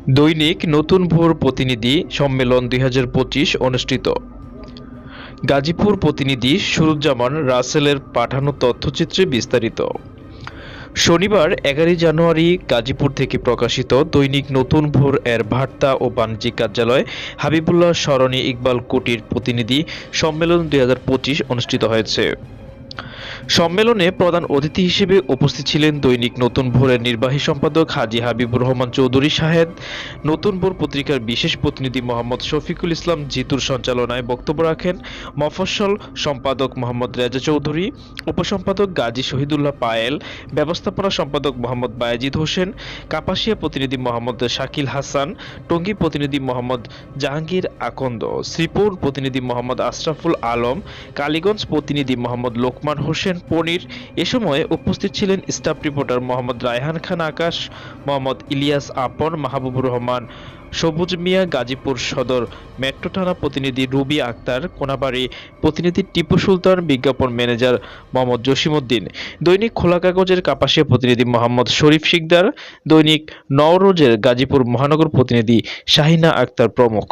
দৈনিক নতুন ভোর প্রতিনিধি সম্মেলন দুই হাজার পঁচিশ অনুষ্ঠিত। গাজীপুর প্রতিনিধি সুরুজ্জামান রাসেলের পাঠানো তথ্যচিত্রে বিস্তারিত। শনিবার এগারোই জানুয়ারি গাজীপুর থেকে প্রকাশিত দৈনিক নতুন ভোর এর বার্তা ও বাণিজ্যিক কার্যালয় হাবিবুল্লাহ সরণি ইকবাল কুটির প্রতিনিধি সম্মেলন দুই হাজার পঁচিশ অনুষ্ঠিত হয়েছে। সম্মেলনে প্রধান অতিথি হিসেবে উপস্থিত ছিলেন দৈনিক নতুন ভোরের নির্বাহী সম্পাদক হাজী হাবিবুর রহমান চৌধুরী সাহেদ নতুন ভোর পত্রিকার বিশেষ প্রতিনিধি মোহাম্মদ শফিকুল ইসলাম, জিতুর সঞ্চালনায় বক্তব্য রাখেন মফস্বল সম্পাদক মোহাম্মদ রেজা চৌধুরী, উপসম্পাদক গাজী শহীদুল্লাহ পায়েল, ব্যবস্থাপনা সম্পাদক মোহাম্মদ বায়েজিদ হোসেন, কাপাসিয়া প্রতিনিধি মোহাম্মদ শাকিল হাসান, টঙ্গী প্রতিনিধি মোহাম্মদ জাহাঙ্গীর আকন্দ, শ্রীপুর প্রতিনিধি মোহাম্মদ আশরাফুল আলম, কালীগঞ্জ প্রতিনিধি মোহাম্মদ লোকমান হোসেন পনির। এ সময় উপস্থিত ছিলেন স্টাফ রিপোর্টার মোহাম্মদ রায়হান খান আকাশ, মোহাম্মদ ইলিয়াস আপন, মাহবুবুর রহমান, সবুজ মিয়া, গাজীপুর সদর, মেট্রো থানা প্রতিনিধি রুবি আক্তার, কোনাবাড়ি প্রতিনিধি টিপু সুলতান, বিজ্ঞাপন ম্যানেজার মোহাম্মদ জসিমউদ্দিন, দৈনিক খোলা কাগজের কাপাসিয়া প্রতিনিধি মোহাম্মদ শরীফ শিকদার, দৈনিক নওরোজের গাজীপুর মহানগর প্রতিনিধি শাহিনা আক্তার প্রমুখ।